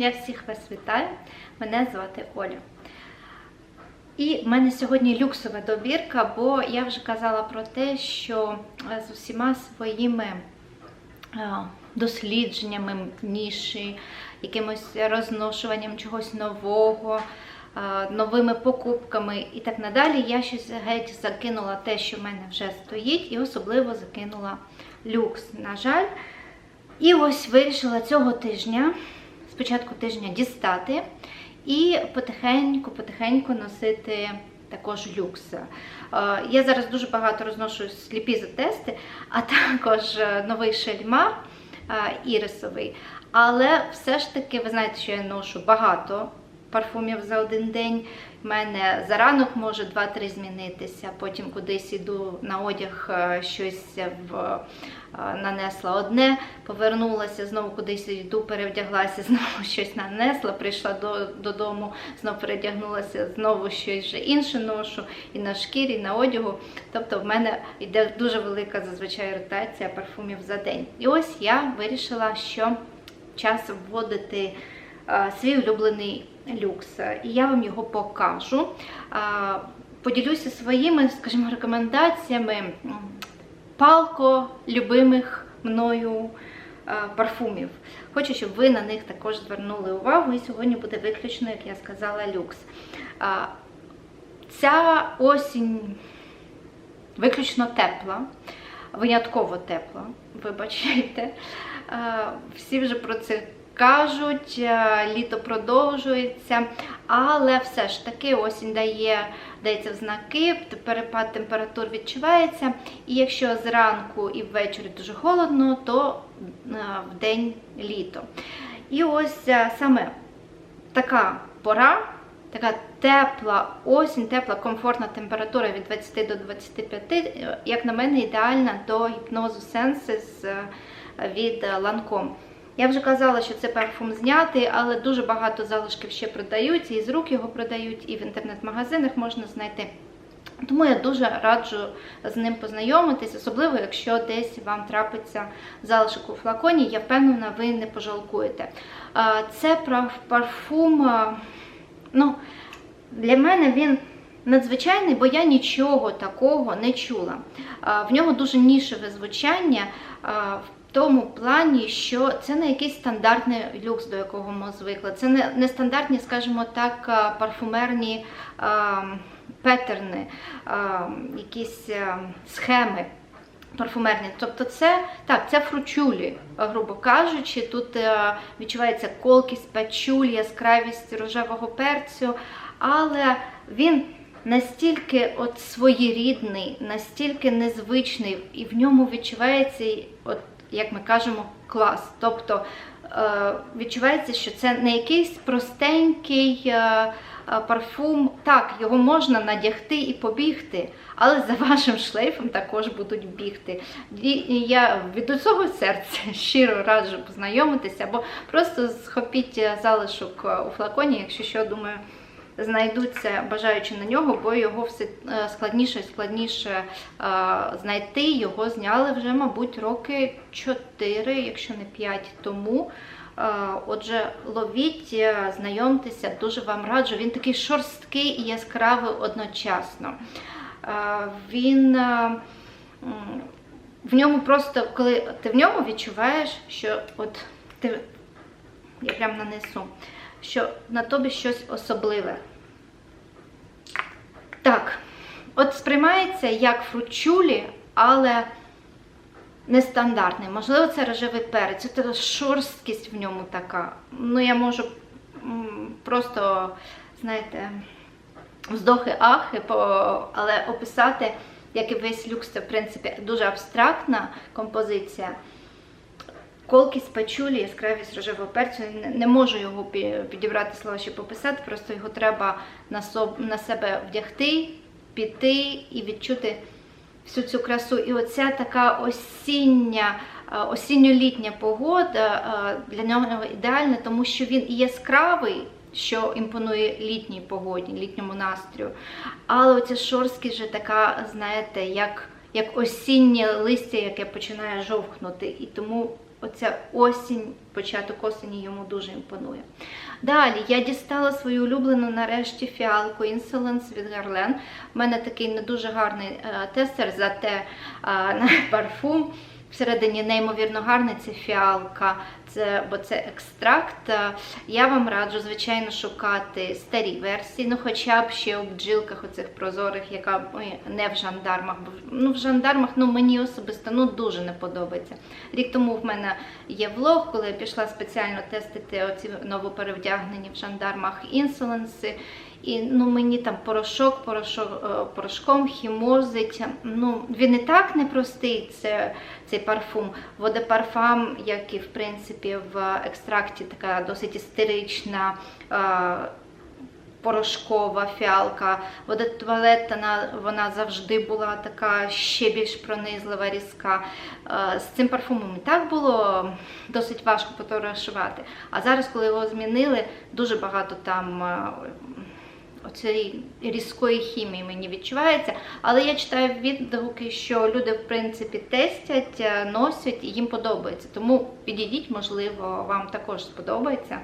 Я всіх вас вітаю. Мене звати Оля. І в мене сьогодні люксова добірка, бо я вже казала про те, що е, з усіма своїми е, дослідженнями ніші, якимось розношуванням чогось нового, е, новими покупками і так надалі, я щось геть закинула те, що в мене вже стоїть, і особливо закинула люкс. На жаль. І ось вирішила цього тижня, спочатку тижня дістати і потихеньку-потихеньку носити також люкс. Е, Я зараз дуже багато розношу сліпі затести, а також е, новий шельма е, ірисовий. Але все ж таки, ви знаєте, що я ношу багато парфумів за один день. У мене за ранок може 2-3 змінитися, потім кудись іду на одяг, е, щось в, е, нанесла одне, повернулася, знову кудись йду, перевдяглася, знову щось нанесла, прийшла до, додому, знову передягнулася, знову щось вже інше ношу, і на шкірі, і на одягу. Тобто в мене йде дуже велика зазвичай ротація парфумів за день. І ось я вирішила, що час вводити е, свій улюблений люкс. І я вам його покажу. Поділюся своїми, скажімо, рекомендаціями палко любимих мною парфумів. Хочу, щоб ви на них також звернули увагу. І сьогодні буде виключно, як я сказала, люкс. Ця осінь виключно тепла, винятково тепла, вибачайте. Всі вже про це кажуть, е, літо продовжується, але все ж таки осінь дає, дається в знаки, перепад температур відчувається. І якщо зранку і ввечері дуже холодно, то е, в день літо. І ось е, саме така пора. Така тепла осінь, тепла, комфортна температура від 20 до 25, як на мене, ідеальна до гіпнозу Senses від Lancome. Я вже казала, що це парфум знятий, але дуже багато залишків ще продаються, і з рук його продають, і в інтернет-магазинах можна знайти. Тому я дуже раджу з ним познайомитись, особливо якщо десь вам трапиться залишок у флаконі, я впевнена, ви не пожалкуєте. Це парфум, ну, для мене він надзвичайний, бо я нічого такого не чула. В нього дуже нішеве звучання. в тому плані, що це не якийсь стандартний люкс, до якого ми звикли. Це не, не стандартні, скажімо так, парфумерні а, петерни, а, якісь а, схеми. Парфумерні, тобто це так, це фручулі, грубо кажучи. Тут е, відчувається колкість пачулі, яскравість рожевого перцю, але він настільки от своєрідний, настільки незвичний, і в ньому відчувається, от, як ми кажемо, клас. Тобто е, відчувається, що це не якийсь простенький е, е, парфум. Так, його можна надягти і побігти, але за вашим шлейфом також будуть бігти. Я від усього серця щиро раджу познайомитися, або просто схопіть залишок у флаконі, якщо що, думаю знайдуться бажаючи на нього, бо його все е, складніше і складніше е, знайти. Його зняли вже, мабуть, роки 4, якщо не 5 тому. Е, Отже, ловіть, знайомтеся, дуже вам раджу. Він такий шорсткий і яскравий одночасно. Він в ньому просто, коли ти в ньому відчуваєш, що от ти я прям нанесу, що на тобі щось особливе. Так, от сприймається як фручулі, але нестандартний. Можливо, це рожевий перець, це шорсткість в ньому така. Ну, я можу просто, знаєте, вздохи-ахи, але описати, як і весь люкс, це, в принципі, дуже абстрактна композиція. Колкість пачулі, яскравість рожевого перцю. Не, можу його підібрати слова, щоб описати, просто його треба на, себе вдягти, піти і відчути всю цю красу. І оця така осіння, е, осінньо-літня погода е, для нього ідеальна, тому що він і яскравий, що імпонує літній погоді, літньому настрою. Але оця шорсткість вже така, знаєте, як, як осіннє листя, яке починає жовкнути. І тому оця осінь, початок осені йому дуже імпонує. Далі я дістала свою улюблену нарешті фіалку Insolence від Guerlain. У мене такий не дуже гарний е, тестер, зате е, парфум. Всередині неймовірно гарний це фіалка, це, бо це екстракт. Я вам раджу, звичайно, шукати старі версії, ну хоча б ще у бджілках оцих прозорих, яка ой, не в жандармах. Бо ну, в жандармах ну, мені особисто ну, дуже не подобається. Рік тому в мене є влог, коли я пішла спеціально тестити оці новоперевдягнені в жандармах інсоленси. І ну, мені там порошок, порошок е, порошком хімозить. Ну, він і так непростий, це, цей парфум. Водопарфам, як і в принципі в екстракті, така досить істерична. е, Порошкова фіалка, вода туалетна, вона завжди була така ще більш пронизлива, різка. Е, З цим парфумом і так було досить важко потоваришувати. А зараз, коли його змінили, дуже багато там оцієї різкої хімії мені відчувається. Але я читаю відгуки, що люди, в принципі, тестять, е, носять і їм подобається. Тому підійдіть, можливо, вам також сподобається.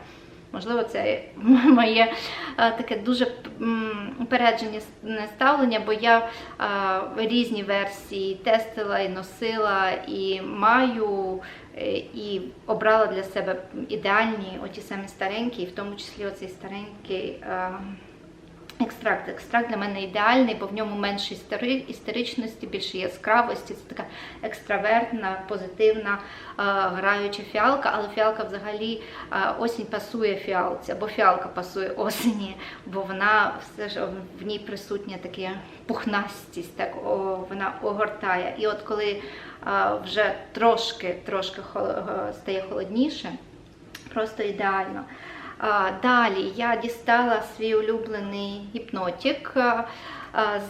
Можливо, це моє е, таке дуже упереджене ставлення, бо я е, різні версії тестила і носила, і маю, і обрала для себе ідеальні оті самі старенькі, і в тому числі оцей старенький. Екстракт. Екстракт для мене ідеальний, бо в ньому менше істеричності, більше яскравості. Це така екстравертна, позитивна, е, граюча фіалка, але фіалка взагалі е, осінь пасує фіалці, або фіалка пасує осені, бо вона все ж в ній присутня така пухнастість, так о, вона огортає. І от коли е, вже трошки, трошки стає холодніше, просто ідеально. Далі я дістала свій улюблений гіпнотик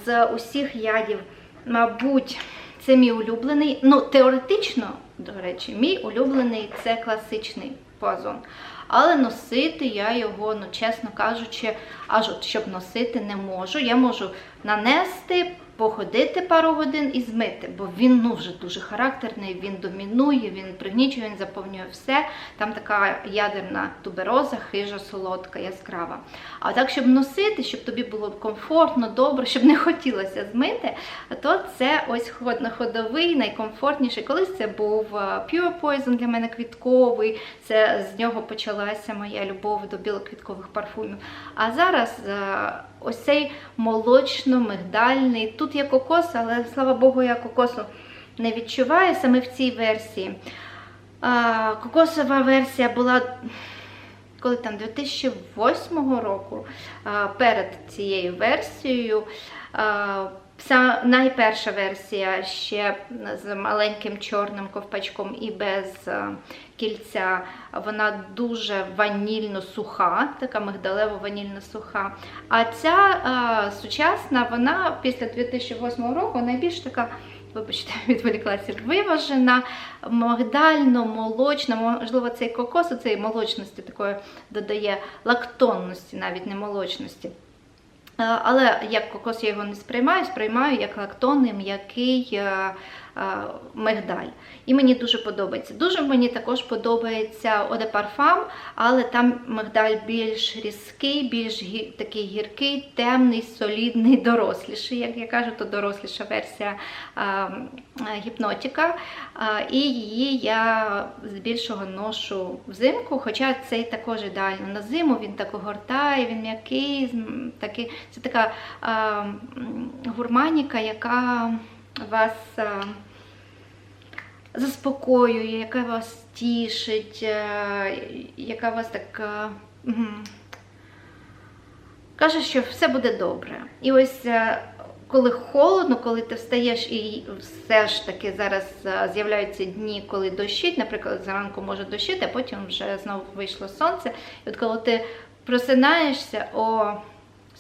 з усіх ядів. Мабуть, це мій улюблений. Ну, теоретично, до речі, мій улюблений це класичний пазон. Але носити я його, ну чесно кажучи, аж от щоб носити не можу. Я можу нанести, походити пару годин і змити, бо він ну вже дуже характерний, він домінує, він пригнічує, він заповнює все. Там така ядерна тубероза, хижа, солодка, яскрава. А так, щоб носити, щоб тобі було комфортно, добре, щоб не хотілося змити, то це ось ходовий, найкомфортніший. Колись це був е, Pure Poison для мене квітковий. Це з нього почалася моя любов до білоквіткових парфумів. А зараз е, ось цей молочно-мигдальний. Тут є кокос, але слава Богу, я кокосу не відчуваю саме в цій версії. Кокосова версія була коли там 2008 року, перед цією версією. Вся найперша версія ще з маленьким чорним ковпачком і без е, кільця. Вона дуже ванільно суха, така мигдалево ванільно суха. А ця е, сучасна, вона після 2008 року найбільш така. Вибачте, відволіклася, виважена, мигдально-молочна, можливо, цей кокос у молочності такої додає лактонності, навіть не молочності. Е, Але як кокос я його не сприймаю, сприймаю як лактонний м'який е, мигдаль. І мені дуже подобається. Дуже мені також подобається de Parfum, але там мигдаль більш різкий, більш такий гіркий, темний, солідний, доросліший. Як я кажу, то доросліша версія е, е, гіпнотика. Е, І її я здебільшого ношу взимку, хоча цей також ідеально на зиму, він так огортає, він м'який, такий. Це така е, гурманіка, яка вас е, заспокоює, яка вас тішить, е, яка вас так. е, Каже, що все буде добре. І ось е, коли холодно, коли ти встаєш і все ж таки зараз з'являються дні, коли дощить, наприклад, зранку може дощити, а потім вже знову вийшло сонце. І от коли ти просинаєшся, о,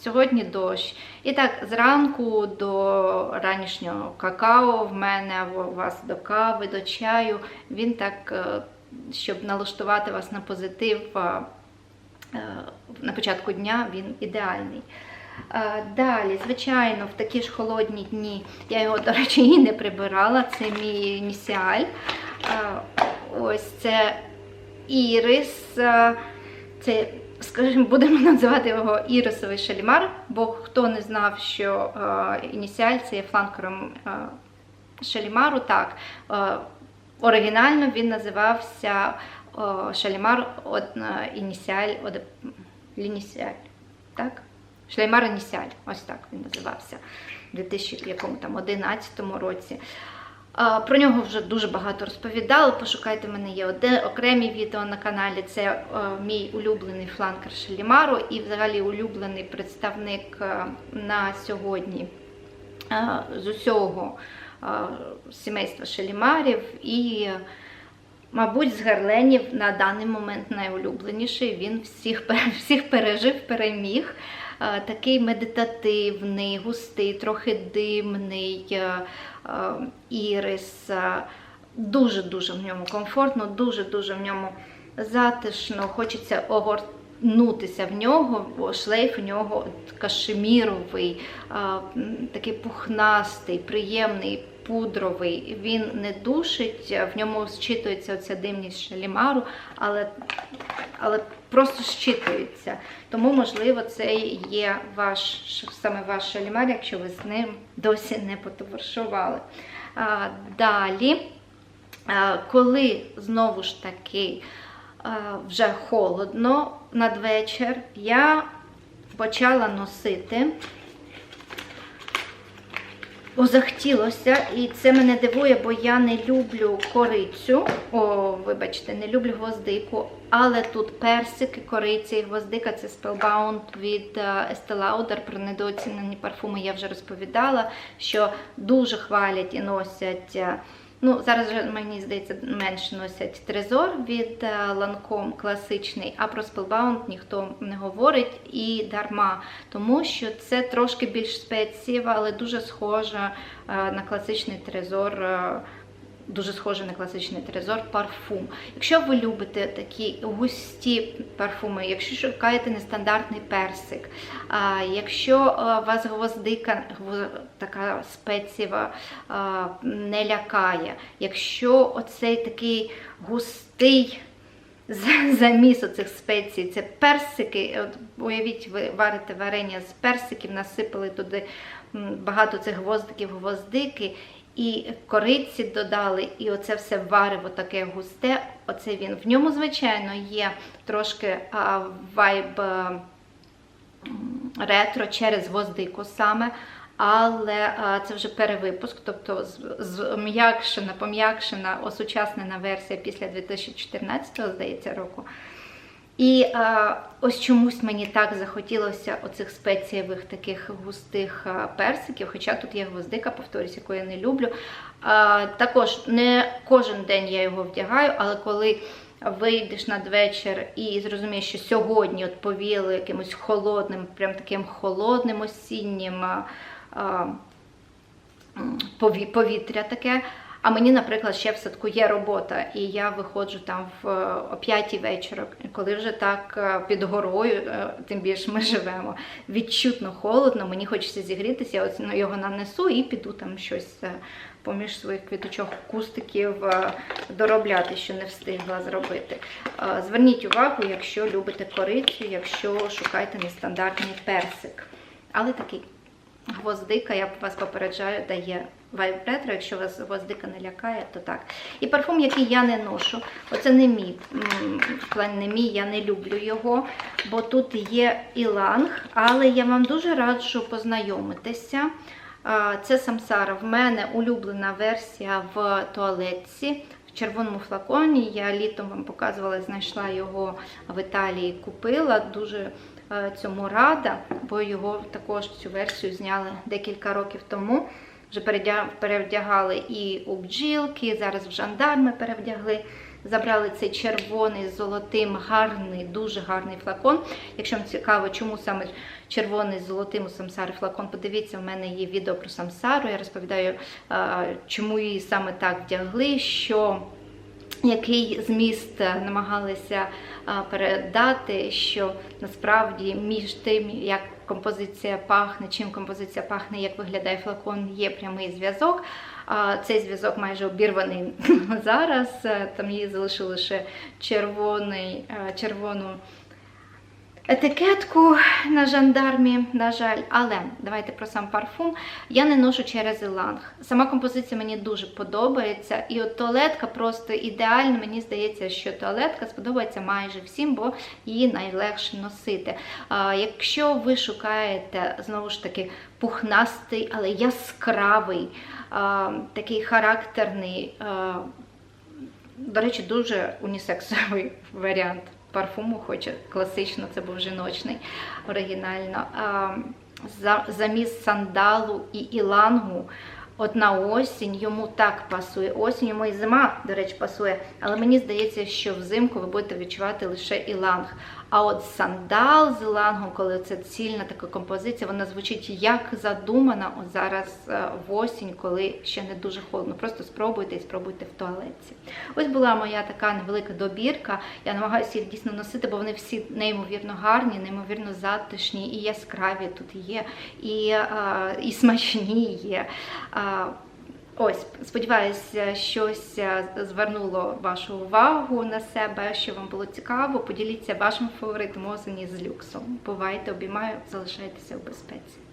сьогодні дощ. І так, зранку до ранішнього какао в мене, або у вас до кави, до чаю, він так, е, щоб налаштувати вас на позитив. е, е, на початку дня він ідеальний. Далі, звичайно, в такі ж холодні дні я його, до речі, і не прибирала. Це мій місіаль. Е, ось це ірис. Це, скажімо, будемо називати його ірисовий шалімар, бо хто не знав, що е, ініціаль це є фланкером е, шалімару, так. Е, оригінально він називався е, шалімар од, е, ініціаль, од, лініціаль, так? Шлеймар Ініціаль, ось так він називався у 2011 році. Про нього вже дуже багато розповідали. Пошукайте, мене є окремі відео на каналі. Це е, мій улюблений фланкер Шалімару і взагалі улюблений представник е, на сьогодні е, з усього сімейства Шалімарів. І, мабуть, з гарленів на даний момент найулюбленіший. Він всіх пережив, переміг. Е, Такий медитативний, густий, трохи димний е, е, ірис. Дуже-дуже в ньому комфортно, дуже-дуже в ньому затишно. Хочеться огорнутися в нього, бо шлейф у нього кашеміровий, такий пухнастий, приємний. Пудровий, він не душить, в ньому зчитується оця димність шалімару, але, але просто зчитується. Тому, можливо, це є ваш саме ваш шалімар, якщо ви з ним досі не потоваришували. Далі, коли знову ж таки вже холодно надвечір, я почала носити. Бо захотілося, і це мене дивує, бо я не люблю корицю. О, вибачте, не люблю гвоздику. Але тут персики, кориця і гвоздика це Spellbound від е, Estee Lauder про недооцінені парфуми. Я вже розповідала, що дуже хвалять і носять. Е, Ну, зараз мені здається, менше носять трезор від ланком класичний, а про Spellbound ніхто не говорить і дарма, тому що це трошки більш спецієва, але дуже схожа е, на класичний трезор. Е, Дуже схоже на класичний трезор парфум. Якщо ви любите такі густі парфуми, якщо шукаєте нестандартний персик, якщо а, вас гвоздика така спеціва не лякає, якщо оцей такий густий заміс оцих спецій, це персики, от уявіть, ви варите варення з персиків, насипали туди багато цих гвоздиків, гвоздики, і кориці додали, і оце все варево таке густе. Оце він. В ньому, звичайно, є трошки а, вайб а, ретро через гвоздику саме. Але а, це вже перевипуск, тобто з- зм'якшена, пом'якшена, осучаснена версія після 2014, здається, року. І а, ось чомусь мені так захотілося оцих спецієвих таких густих персиків, хоча тут є гвоздика, повторюсь, яку я не люблю. А, також не кожен день я його вдягаю, але коли вийдеш надвечір і зрозумієш, що сьогодні от повіяло якимось холодним, прям таким холодним осіннім. а, повітря таке. А мені, наприклад, ще в садку є робота, і я виходжу там в е, о 5 вечора, коли вже так е, під горою, е, тим більше ми живемо, відчутно холодно, мені хочеться зігрітися, я ось ну, його нанесу і піду там щось поміж своїх квіточок, кустиків доробляти, що не встигла зробити. Зверніть увагу, якщо любите корицю, якщо шукаєте нестандартний персик. Але такий Гвоздика, я вас попереджаю, дає вайб ретро. Якщо вас гвоздика не лякає, то так. І парфум, який я не ношу, оце не мій в плані не мій, я не люблю його, бо тут є іланг, але я вам дуже раджу познайомитися. Це самсара. В мене улюблена версія в туалетці. В червоному флаконі я літом вам показувала, знайшла його в Італії, купила. Дуже е, цьому рада, бо його також цю версію зняли декілька років тому. Вже перевдягали і у бджілки, зараз в жандарми перевдягли. Забрали цей червоний з золотим, гарний, дуже гарний флакон. Якщо вам цікаво, чому саме червоний з золотим у самсари флакон, подивіться, в мене є відео про самсару. Я розповідаю, чому її саме так вдягли, що який зміст намагалися передати, що насправді між тим, як композиція пахне, чим композиція пахне, як виглядає флакон, є прямий зв'язок. Цей зв'язок майже обірваний зараз. Е, Там їй залишили лише червоний, е, червону етикетку на жандармі, на жаль. Але давайте про сам парфум. Я не ношу через Іланг. Сама композиція мені дуже подобається. І от туалетка просто ідеальна. Мені здається, що туалетка сподобається майже всім, бо її найлегше носити. А, якщо ви шукаєте знову ж таки пухнастий, але яскравий, а, такий характерний. а, до речі, дуже унісексовий варіант парфуму, хоча класично це був жіночний оригінально. Замість сандалу і ілангу. От на осінь йому так пасує. Осінь йому і зима, до речі, пасує. Але мені здається, що взимку ви будете відчувати лише іланг. А от сандал з ілангом, коли це цільна така композиція, вона звучить як задумана от зараз е, в осінь, коли ще не дуже холодно. Просто спробуйте і спробуйте в туалетці. Ось була моя така невелика добірка. Я намагаюся їх дійсно носити, бо вони всі неймовірно гарні, неймовірно затишні і яскраві тут є, і, е, і смачні є. Е, Ось, сподіваюся, щось е, звернуло вашу увагу на себе, що вам було цікаво. Поділіться вашим фаворитом озені з люксом. Бувайте, обіймаю, залишайтеся в безпеці.